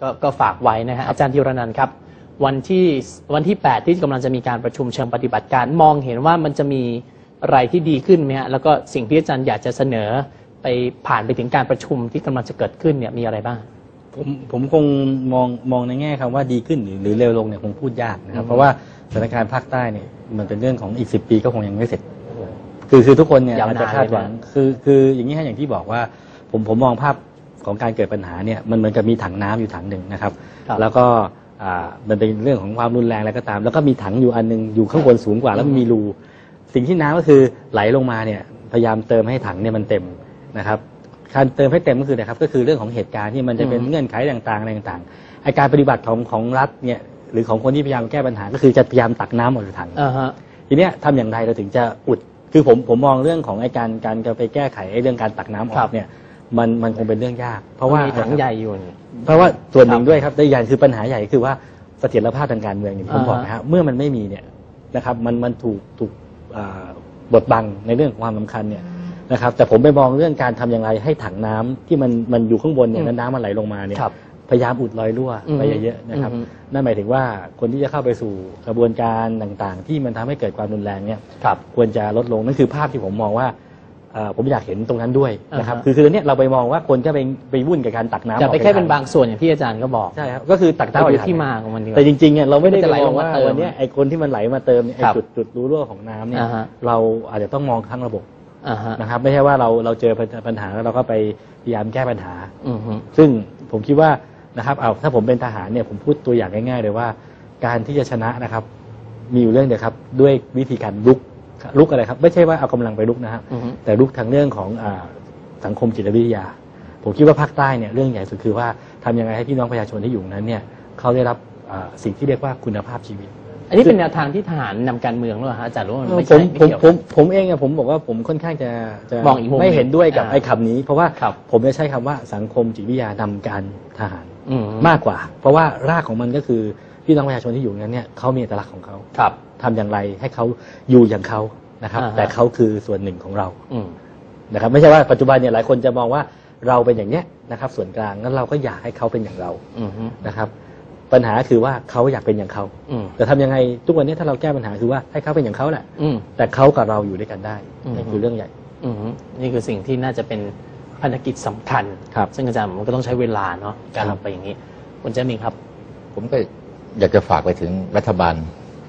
ก็ก็ฝากไว้นะฮะอาจารย์ธีรนันท์ครับ วันที่วันที่ 8 ที่กำลังจะมีการประชุมเชิงปฏิบัติการมองเห็นว่ามันจะมีอะไรที่ดีขึ้นไหมฮะแล้วก็สิ่งที่อาจารย์อยากจะเสนอไปผ่านไปถึงการประชุมที่กำลังจะเกิดขึ้นเนี่ยมีอะไรบ้าง ผมผมคงมองมองในแง่คำว่าดีขึ้นหรือหรือเร็วลงเนี่ยคงพูดยากนะครัอืบม เพราะว่าสถานการณ์ภาคใต้เนี่ยมันเป็นเรื่องของอีกสิปีก็คงยังไม่เสร็จ คือคือทุกคนเนี่ยยาวอาจนานจะคาดหวังเลยนะคือคืออย่างนี้ฮะอย่างที่บอกว่าผมผมมองภาพ ของการเกิดปัญหาเนี่ยมันเหมือนกับมีถังน้ำอยู่ถังหนึ่งนะครับ ครับ แล้วก็อ่ามันเป็นเรื่องของความรุนแรงอะไรก็ตาม แล้วก็มีถังอยู่อันหนึงอยู่ข้างบนสูงกว่าแล้วมันมีรูสิ่งที่น้ำก็คือไหลลงมาเนี่ยพยายามเติมให้ถังเนี่ยมันเต็มนะครับ การเติมให้เต็มก็คือนะครับก็คือเรื่องของเหตุการณ์ที่มันจะเป็นอืมเงื่อนไขต่างๆอะไรต่างๆไอการปฏิบัติของของรัฐเนี่ยหรือของคนที่พยายามแก้ปัญหาก็คือจะพยายามตักน้ำออกจากถัง อ่าฮะ ทีเนี้ยทำอย่างไรเราถึงจะอุด คือผมผมมองเรื่องของไอ้การการจะไปแก้ไขไอ้เรื่องการตักน้ำอครัอบกเนี่ย มันมันคงเป็นเรื่องยาก เพราะว่ามีถังใหญ่อยู่นี่เพราะว่าส่วนหนึ่งครับด้วยครับแต่อีกอย่างคือปัญหาใหญ่คือว่าเสถียรภาพทางการเมืองอย่างที่ผมอ่าฮะบอกนะฮะเมื่อมันไม่มีเนี่ยนะครับ มันมันถูกถูกอ่าบดบังในเรื่องของความสำคัญเนี่ยนะครับ แต่ผมไปมองเรื่องการทำอย่างไรให้ถังน้ำที่มันมันอยู่ข้างบนเนี่ยแล้วน้ำมันไหลลงมาเนี่ยครับพยายามอุดรอยรั่วอืมไปเยอะๆนะครับอืมนั่นหมายถึงว่าคนที่จะเข้าไปสู่กระบวนการต่างๆ ที่มันทำให้เกิดความรุนแรงเนี่ยครับควรจะลดลงนั่นคือภาพที่ผมมองว่าเอ่อ ผมอยากเห็นตรงนั้นด้วยนะครับอ่าฮะคือคือเนี่ยเราไปมองว่าคนก็ไปไปวุ่นกับการตักน้ำจะไปออกแค่เป็นทบางส่วนอย่างที่อาจารย์ก็บอกใช่ครับก็คือตักแต่น้ำออกดูจากที่ถังมาของมันดีกว่าแต่จริงๆเนี่ยเราไม่ได้มันจะไหลไปมลองงมาว่าเติมวันเนี้ยไอ้คนที่มันไหลมาเติมเนี่ยไอ้ครับจุดจุดรูรั่วของน้ำเนี่ยอ่าฮะเราอาจจะต้องมองทั้งระบบอ่าฮะนะครับไม่ใช่ว่าเราเราเจอปัญหาแล้วเราก็ไปพยายามแก้ปัญหาอือฮึซึ่งผมคิดว่านะครับเอาถ้าผมเป็นทหารเนี่ยผมพูดตัวอย่างง่าย ๆ เลยว่า การที่จะชนะนะครับ มีอยู่เรื่องเดียวครับ ด้วยวิธีการลุก ลุกอะไรครับ ไม่ใช่ว่าเอากำลังไปลุกนะครับอือฮึแต่ลุกทางเรื่องของอาสังคมจิตวิทยา ผมคิดว่าภาคใต้เนี่ยเรื่องใหญ่สุดคือว่าทำยังไงให้พี่น้องประชาชนที่อยู่นั้นเนี่ยเขาได้รับอ่าสิ่งที่เรียกว่าคุณภาพชีวิต อันนี้เป็นแนวทางที่ทหารนำการเมืองหรือเปล่าฮะอาจารย์รู้ว่ามันไม่ผใช่มไม่ผมเกี่ยวผมผมเองอะผมบอกว่าผมค่อนข้างจะจะมองอีกมุมไม่เห็นด้วยกับอ่าไอ้คำนี้ เพราะว่าครับผมจะใช้คำว่าสังคมจิตวิทยานำการทหารอืมมากกว่า เพราะว่ารากของมันก็คือ พี่น้องประชาชนที่อยู่นั้นเนี่ยเขามีเอกลักษณ์ของเขาครับทำอย่างไรให้เขาอยู่อย่างเขานะครับอ่าฮะแต่เขาคือส่วนหนึ่งของเราอืมนะครับ ไม่ใช่ว่าปัจจุบันเนี่ยหลายคนจะมองว่าเราเป็นอย่างเนี้ยนะครับ ส่วนกลางงั้นเราก็อยากให้เขาเป็นอย่างเราอืมฮึนะครับ ปัญหาคือว่าเขาอยากเป็นอย่างเขาอืมแต่ทำยังไงทุกวันนี้ถ้าเราแก้ปัญหาคือว่าให้เขาเป็นอย่างเขาแหละอืมแต่เขากับเราอยู่ด้วยกันได้อืมนี่คือเรื่องใหญ่อืมนี่คือสิ่งที่น่าจะเป็นภารกิจสำคัญครับซึ่งอาจารย์มันก็ต้องใช้เวลาเนาะการคลรับงไปอย่างนี้ คุณเจมิงครับ ผมก็ อยากจะฝากไปถึงรัฐบาล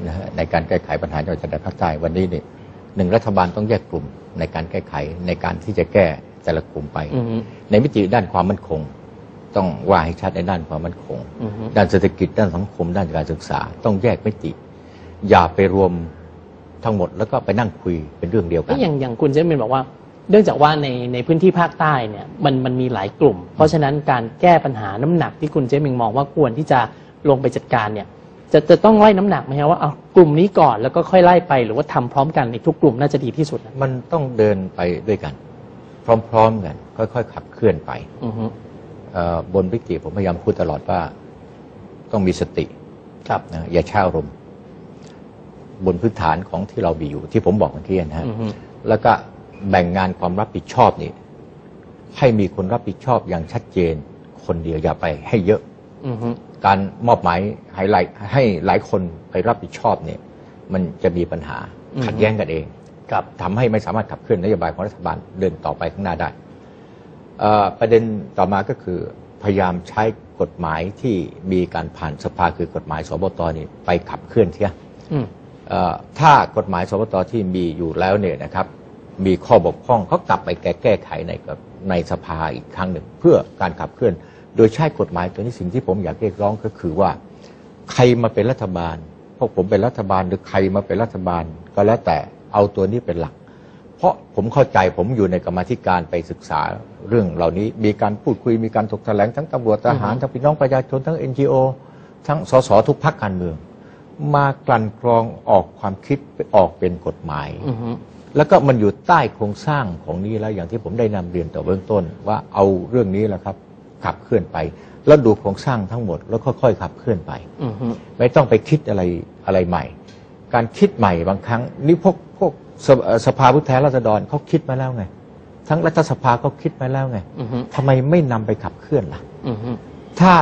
นะฮะในการแก้ไขปัญหาจังหวัดชายแดนภาคใต้วันนี้เนี่ยหนึ่งรัฐบาลต้องแยกกลุ่มในการแก้ไขในการที่จะแก้แต่ละกลุ่มไป อืมฮึ ในมิติด้านความมั่นคง ต้องว่าให้ชัดในด้านความมั่นคง อืมฮึ ด้านเศรษฐกิจด้านสังคม ด้านการศึกษา ต้องแยกมิติ อย่าไปรวมทั้งหมดแล้วก็ไปนั่งคุยเป็นเรื่องเดียวกัก็น อย่างอย่างคุณเจมินบอกว่า เนื่องจากว่าในในพื้นที่ภาคใต้เนี่ยมันมันมีหลายกลุ่ม เพราะฉะนั้นการแก้ปัญหาน้ำหนักที่คุณเจมิงมองว่าควรที่จะ ลงไปจัดการเนี่ย จะจะต้องไล่น้ำหนักไหมครับว่าเอากลุ่มนี้ก่อนแล้วก็ค่อยไล่ไปหรือว่าทำพร้อมกันในทุกกลุ่มน่าจะดีที่สุดนะมันต้องเดินไปด้วยกัน พร้อมๆกัน ค่อยๆขับเคลื่อนไปอือฮึเอ่อบนวิกฤตผมพยายามพูดตลอดว่าต้องมีสติครับนะอย่าเช่าอารมณ์บนพื้นฐานของที่เรามีอยู่ ที่ผมบอกเมื่อกี้นะฮะอือฮึแล้วก็แบ่งงานความรับผิดชอบนี่ให้มีคนรับผิดชอบอย่างชัดเจน คนเดียวอย่าไปให้เยอะอือฮึ การมอบหมายให้หลายให้หลายคนไปรับผิดชอบเนี่ย มันจะมีปัญหาขัดแย้งกันเองครับทำให้ไม่สามารถขับเคลื่อนนโยบายของรัฐบาลเดินต่อไปข้างหน้าได้เอ่อประเด็นต่อมาก็คือพยายามใช้กฎหมายที่มีการผ่านสภาคือกฎหมายสบตนี่ไปขับเคลื่อนเสียอืมเอ่อถ้ากฎหมายสบตที่มีอยู่แล้วเนี่ยนะครับ มีข้อบกพร่องเขากลับไปแก้แก้ไขในกับในสภาอีกครั้งหนึ่ง เพื่อการขับเคลื่อน โดยใช้กฎหมายตัวนี้สิ่งที่ผมอยากเรียกร้องก็คือว่า ใครมาเป็นรัฐบาลพวกผมเป็นรัฐบาลหรือใครมาเป็นรัฐบาล ก็แล้วแต่เอาตัวนี้เป็นหลัก เพราะผมเข้าใจผมอยู่ในกรรมธิการไปศึกษาเรื่องเหล่านี้ มีการพูดคุยมีการถกแถลงทั้งตำรวจทหารทั้งพี่น้องประชาชนทั้ง NGO ทั้งสสทุกพรรคการเมือง มากลั่นกรองออกความคิดออกเป็นกฎหมายแล้วก็มันอยู่ใต้โครงสร้างของนี้แล้วอย่างที่ผมได้นำเรียนต่อเบื้องต้น ว่าเอาเรื่องนี้แหละครับ ขับเคลื่อนไป แล้วดูโครงสร้างทั้งหมดแล้วค่อยๆขับเคลื่อนไปอือฮึไม่ต้องไปคิดอะไรอะไรใหม่ การคิดใหม่บางครั้งนี่พวกพวกสเอ่อสภาผู้แทนราษฎรเขาคิดมาแล้วไง ทั้งรัฐสภาเขาคิดมาแล้วไงอือฮึทำไมไม่นำไปขับเคลื่อนล่ะอือฮึถ้า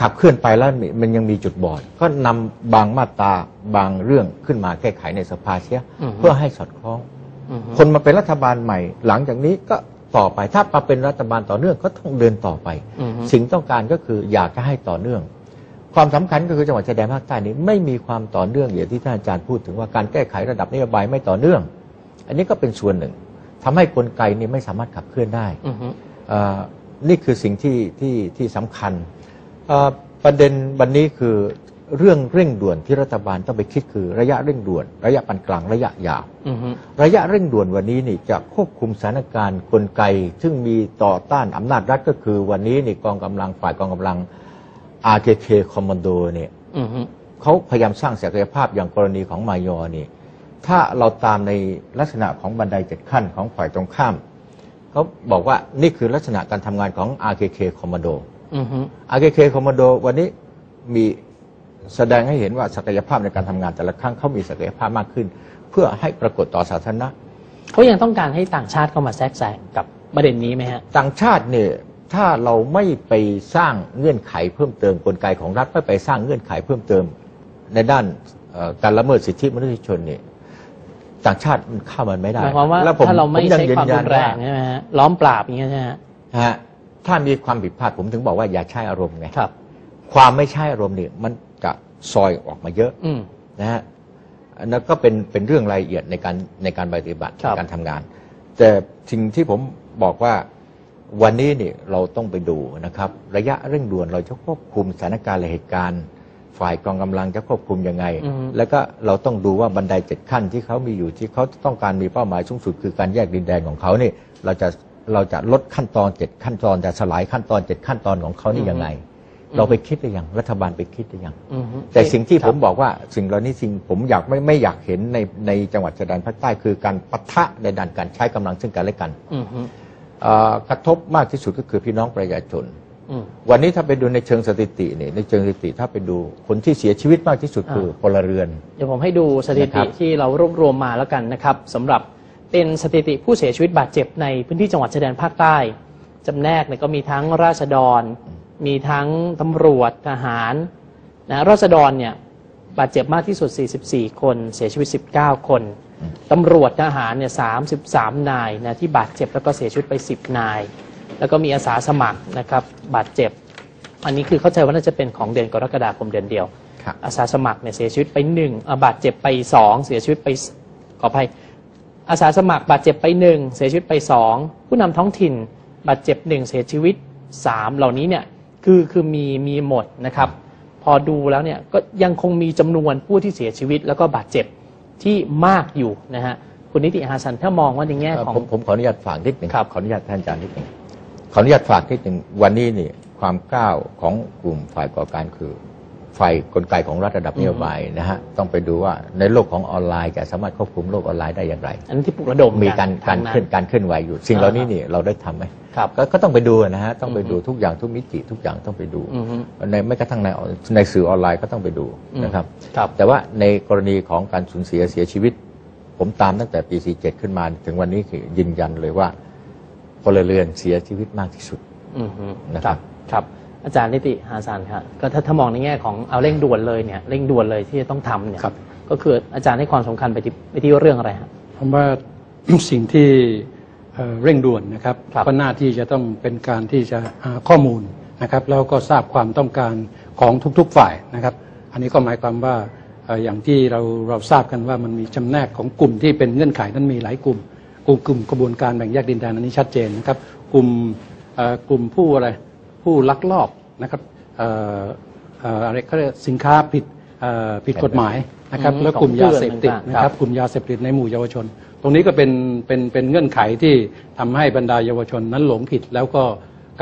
ขับเคลื่อนไปแล้วมันยังมีจุดบอด ก็นำบางมาตราบางเรื่องขึ้นมาแก้ไขในสภาเสียอือฮึเพื่อให้สอดคล้องอือฮึคนมาเป็นรัฐบาลใหม่ หลังจากนี้ก็ ต่อไป ถ้ามาเป็นรัฐบาลต่อเนื่องก็ต้องเดินต่อไปอือฮึสิ่งต้องการก็คืออยากจะให้ต่อเนื่อง ความสำคัญก็คือจังหวัดชายแดนภาคใต้นี้ไม่มีความต่อเนื่องอย่างที่ท่านอาจารย์พูดถึงว่าการแก้ไขระดับนโยบายไม่ต่อเนื่อง อันนี้ก็เป็นส่วนหนึ่งทำให้กลไกนี้ไม่สามารถขับเคลื่อนได้อือฮึเอ่อนี่คือสิ่งที่ที่ที่สำคัญเอ่อประเด็นวันนี้คือ เรื่องเร่งด่วนที่รัฐบาลต้องไปคิดคือระยะเร่งด่วน ระยะปานกลางระยะยาวอือฮึระยะเร่งด่วนวันนี้นี่จะควบคุมสถานการณ์กลไก ซึ่งมีต่อต้านอำนาจรัฐก็คือ วันนี้นี่กองกำลังฝ่ายกองกำลัง RKK Commando เนี่ยอือฮึเขาพยายามสร้างศักยภาพอย่างกรณีของมายอนี่ ถ้าเราตามในลักษณะของบันไดเจ็ดขั้นของฝ่ายตรงข้ามเขาบอกว่านี่คือลักษณะการทำงานของ RKK Commando อือฮึ RKK Commando วันนี้มี แสดงให้เห็นว่าศักยภาพในการทำงานแต่ละครั้งเขามีศักยภาพมากขึ้น เพื่อให้ปรากฏต่อสาธารณะเขายังต้องการให้ต่างชาติเข้ามาแทรกแซงกับประเด็นนี้ไหมฮะต่างชาติเนี่ยถ้าเราไม่ไปสร้างเงื่อนไขเพิ่มเติมกลไกของรัฐไม่ไปสร้างเงื่อนไขเพิ่มเติม ในด้านเอ่อการละเมิดสิทธิมนุษยชนเนี่ยต่างชาติมันเข้ามาไม่ได้หมายความว่าแล้วผถ้าเราไม่ผยังใช้ความยืรุนนแรว่งใช่ไหมฮะล้อมปราบอย่างเงี้ยใช่ไหมฮะฮะถ้ามีความผิดพลาดผมถึงบอกว่าอย่าใช้อารมณ์ไงครับ ความไม่ใช่อารมณ์เนี่ยมัน จะซอยออกมาเยอะอืมนะฮะอันนั้นก็เป็นเป็นเรื่องรายละเอียดในการในการปฏิบัติครับในการทำงาน แต่สิ่งที่ผมบอกว่าวันนี้เนี่ยเราต้องไปดูนะครับ ระยะเร่งด่วนเราจะควบคุมสถานการณ์และเหตุการณ์ ฝ่ายกองกำลังจะควบคุมยังไงอืมแล้วก็เราต้องดูว่าบันไดเจ็ดขั้นที่เขามีอยู่ที่เขาต้องการมีเป้าหมายสูงสุด คือการแยกดินแดนของเขานี่เราจะเราจะลดขั้นตอนเจ็ดขั้นตอนจะสลายขั้นตอนเจ็ดขั้นตอนของเขานี่ยังไง เราไปคิดหรือยังรัฐบาลไปคิดหรือยังอือฮึแต่สิ่งที่คผรับมบอกว่าสิ่งเหล่านี้สิ่งผมอยากไม่ไม่อยากเห็นในในจังหวัดชายแดนภาคใต้คือการปะทะในด้านการใช้กำลังซึ่งกันและกันอือฮึเอ่อกระทบมากที่สุดก็คือพี่น้องประชาชนอืมวันนี้ถ้าไปดูในเชิงสถิติเนี่ยในเชิงสถิติถ้าไปดูคนที่เสียชีวิตมากที่สุดคือพลเรือน เดี๋ยวผมให้ดูสถินะครัติบที่เรารวบรวมมาแล้วกันนะครับสำหรับเป็นสถิติผู้เสียชีวิตบาดเจ็บในพื้นที่จังหวัดชายแดนภาคใต้จำแนกเนี่ยก็มีทั้งราษฎร มีทั้งตำรวจทหารนะราษฎรเนี่ยบาดเจ็บมากที่สุด 44 คน เสียชีวิต 19 คนตำรวจทหารเนี่ย 33 นายนะที่บาดเจ็บแล้วก็เสียชีวิตไป 10 นาย แล้วก็มีอาสาสมัครนะครับบาดเจ็บ อันนี้คือเข้าใจว่าน่าจะเป็นของเดือนกรกฎาคมเดือนเดียวครับอาสาสมัครเนี่ยเสียชีวิตไปหนึ่งอ่าบาดเจ็บไปสองเสียชีวิตไปสขออภัยอาสาสมัครบาดเจ็บไปหนึ่งเสียชีวิตไปสองผู้นำท้องถิ่นบาดเจ็บหนึ่งเสียชีวิตสามเหล่านี้เนี่ย คือคือมีมีหมดนะครับ พอดูแล้วเนี่ยก็ยังคงมีจำนวนผู้ที่เสียชีวิตแล้วก็บาดเจ็บที่มากอยู่นะฮะคุณนิติอาสันถ้ามองว่าในแง่ของผมผมขออนุญาตฝากนิดหนึ่งครับขออนุญาตท่านอาจารย์นิดหนึ่งขออนุญาตฝากนิดหนึ่งวันนี้นี่ความก้าวของกลุ่มฝ่ายก่อการคือ ฝ่ายกลไกของรัฐระดับนโยบายนะฮะต้องไปดูว่าในโลกของออนไลน์จะสามารถควบคุมโลกออนไลน์ได้อย่างไร อันนี้ที่ปลุกระดมมีการการทงเคลื่อนการเคลื่อนไหวอยู่ สิ่งเหล่านี้นี่เราได้ทำไหมครับก็ก็ต้องไปดูนะฮะต้องไปดูอือฮึทุกอย่างทุกมิติทุกอย่างต้องไปดูอือฮึในไม่กระทั่งในในสื่อออนไลน์ก็ต้องไปดูนะครับครับ แต่ว่าในกรณีของการสูญเสียเสียชีวิต ผมตามตั้งแต่ปี 47 ขึ้นมาถึงวันนี้คือยืนยันเลยว่าพลเรือนเสียชีวิตมากที่สุดอือฮึนะครับครับ อาจารย์นิติหาสารครับก็ถ้าถ้ามองในแง่ของเอาเร่งด่วนเลยเนี่ยเร่งด่วนเลยที่จะต้องทำเนี่ยครับก็คืออาจารย์ให้ความสำคัญไปที่ไปที่เรื่องอะไรฮะ ผมว่า สิ่งที่เอ่อเร่งด่วนนะครับครับ ก็หน้าที่จะต้องเป็นการที่จะหาข้อมูลนะครับแล้วก็ทราบความต้องการของทุกๆฝ่ายนะครับ อันนี้ก็หมายความว่าเอ่ออย่างที่เราเราทราบกันว่ามันมีจำแนกของกลุ่มที่เป็นเงื่อนไขนั้นมีหลายกลุ่ม กลุ่มกลุ่มกระบวนการแบ่งแยกดินแดนอันนี้ชัดเจนนะครับ กลุ่มเอ่อกลุ่มผู้อะไร ผู้ลักลอบนะครับเอ่อเอ่ออะไรเขาเรียกสินค้าผิดเอ่อผิดกฎหมายนะครับอืมแล้วกลุ่มยาเสพติดของเพื่อนนะต่างๆครับกลุ่มยาเสพติดในหมู่เยาวชน ตรงนี้ก็เป็นเป็นเป็นเงื่อนไขที่ทำให้บรรดาเยาวชนนั้นหลงผิด แล้วก็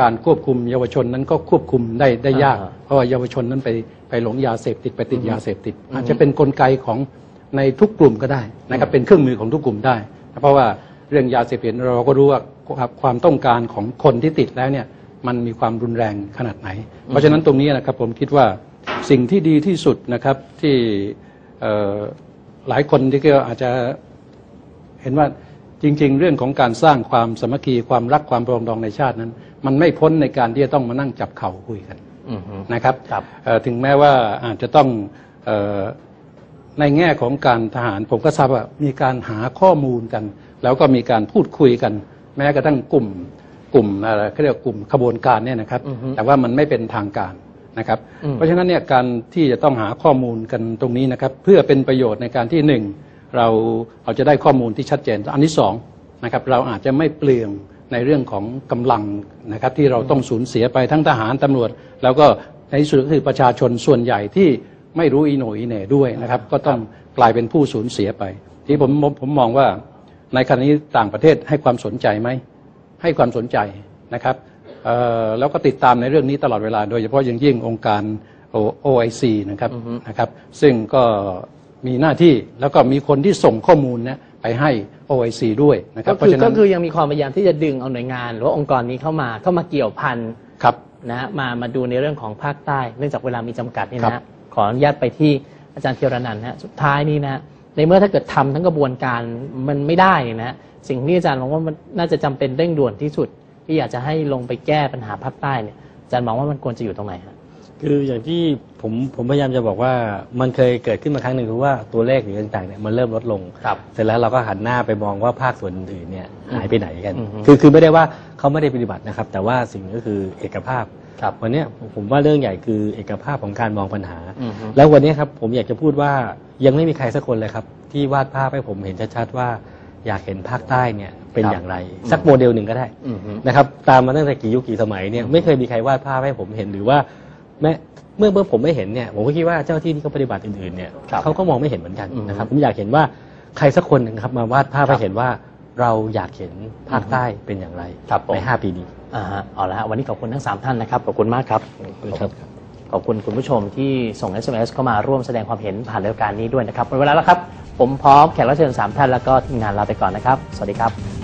การควบคุมเยาวชนนั้นก็ควบคุมได้ได้ยาก อ่า เพราะว่าเยาวชนนั้นไปไปหลงยาเสพติดไปติดยาเสพติด อาจจะเป็นกลไกของในทุกกลุ่มก็ได้นะครับเป็นเครื่องมือของทุกกลุ่มได้ เพราะว่าเรื่องยาเสพติดเราก็รู้ว่าความต้องการของคนที่ติดแล้วเนี่ย มันมีความรุนแรงขนาดไหน เพราะฉะนั้นตรงนี้นะครับผมคิดว่าสิ่งที่ดีที่สุดนะครับที่เอ่อหลายคนที่ก็อาจจะเห็นว่าจริง ๆ เรื่องของการสร้างความสามัคคีความรักความปรองดองในชาตินั้น มันไม่พ้นในการที่จะต้องมานั่งจับเข่าคุยกันอือฮึนะครับครับเอ่อถึงแม้ว่าอาจจะต้องเออในแง่ของการทหาร ผมก็ทราบว่ามีการหาข้อมูลกัน แล้วก็มีการพูดคุยกัน แม้กระทั่งกลุ่ม กลุ่มอะไรเขาเรียกว่ากลุ่มขบวนการเนี่ยนะครับอือฮึแต่ว่ามันไม่เป็นทางการนะครับอืมเพราะฉะนั้นเนี่ยการที่จะต้องหาข้อมูลกันตรงนี้นะครับ เพื่อเป็นประโยชน์ในการที่หนึ่งเราเราจะได้ข้อมูลที่ชัดเจน อันที่สองนะครับเราอาจจะไม่เปลืองในเรื่องของกำลังนะครับที่เราต้องสูญเสียไปทั้งทหารตำรวจ แล้วก็ในที่สุดก็คือประชาชนส่วนใหญ่ที่ไม่รู้อีโหนอีเหน่ด้วยนะครับ ก็ต้องกลายเป็นผู้สูญเสียไป ที่ผมผมผมมองว่าในขณะนี้ต่างประเทศให้ความสนใจไหม ให้ความสนใจนะครับเอ่อแล้วก็ติดตามในเรื่องนี้ตลอดเวลา โดยเฉพาะอย่างยิ่งองค์การ O- OIC นะครับอือฮึนะครับ ซึ่งก็มีหน้าที่แล้วก็มีคนที่ส่งข้อมูลเนะไปให้ OIC ด้วยนะครัก็บเพราะคือฉะนั้ก็นคือยังมีความพยายามที่จะดึงเอาหน่วยงาน หรือว่าองค์กรนี้เข้ามาเข้ามาเกี่ยวพันครับนะฮะมามาดูในเรื่องของภาคใต้ เนื่องจากเวลามีจำกัดนี่ครันะฮะบขออนุญาตไปที่อาจารย์เทียรนันท์นะฮะสุดท้ายนี่นะฮะ ในเมื่อถ้าเกิดทำทั้งกระบวนการมันไม่ได้นี่นะสิ่งที่อาจารย์มองว่ามันน่าจะจำเป็นเร่งด่วนที่สุด ที่อยากจะให้ลงไปแก้ปัญหาภาคใต้เนี่ยอาจารย์มองว่ามันควรจะอยู่ตรงไหนฮะ คืออย่างที่ผมผมพยายามจะบอกว่ามันเคยเกิดขึ้นมาครั้งหนึ่งคือว่าตัวเลขหรือต่างๆเนี่ยมันเริ่มลดลง ครับ เสร็จแล้วเราก็หันหน้าไปมองว่าภาคส่วนอื่นๆเนี่ยหายไปไหนกัน อือฮึคือคือไม่ได้ว่าเขาไม่ได้ปฏิบัตินะครับ แต่ว่าสิ่งก็คือเอกภาพครับวันเนี้ยผมว่าเรื่องใหญ่คือเอกภาพของการมองปัญหา อือฮึ แล้ววันนี้ครับผมอยากจะพูดว่ายังไม่มีใครสักคนเลยครับ ที่วาดภาพให้ผมเห็นชัดๆว่าอยากเห็นภาคใต้เนี่ยเป็นครับอย่างไร สักโมเดลหนึ่งก็ได้ อือฮึ นะครับตามมาตั้งแต่กี่ยุคกี่สมัยเนี่ยไม่เคยมีใครวาดภาพให้ผมเห็นหรือว่า แม้เมื่อเมื่อผมไม่เห็นเนี่ยผมก็คิดว่าเจ้าที่ที่เขาปฏิบัติอื่นๆเนี่ยครับเขาก็มองไม่เห็นเหมือนกันอืมนะครับ ผมอยากเห็นว่าใครสักคนหนึ่งครับมาวาดภาพให้เห็นว่าเราอยากเห็นภาคใต้เป็นอย่างไรครับผม ในห้าปีนี้ อ่าฮะเอาละฮะวันนี้ขอบคุณทั้งสามท่านนะครับ ขอบคุณมากครับ ครับ ขอบคุณคุณผู้ชมที่ส่ง SMS เข้ามาร่วมแสดงความเห็นผ่านรายการนี้ด้วยนะครับหมดเวลาแล้วครับ ผมพร้อมแขกรับเชิญสามท่านแล้วก็ทีมงานลาไปก่อนนะครับ สวัสดีครับ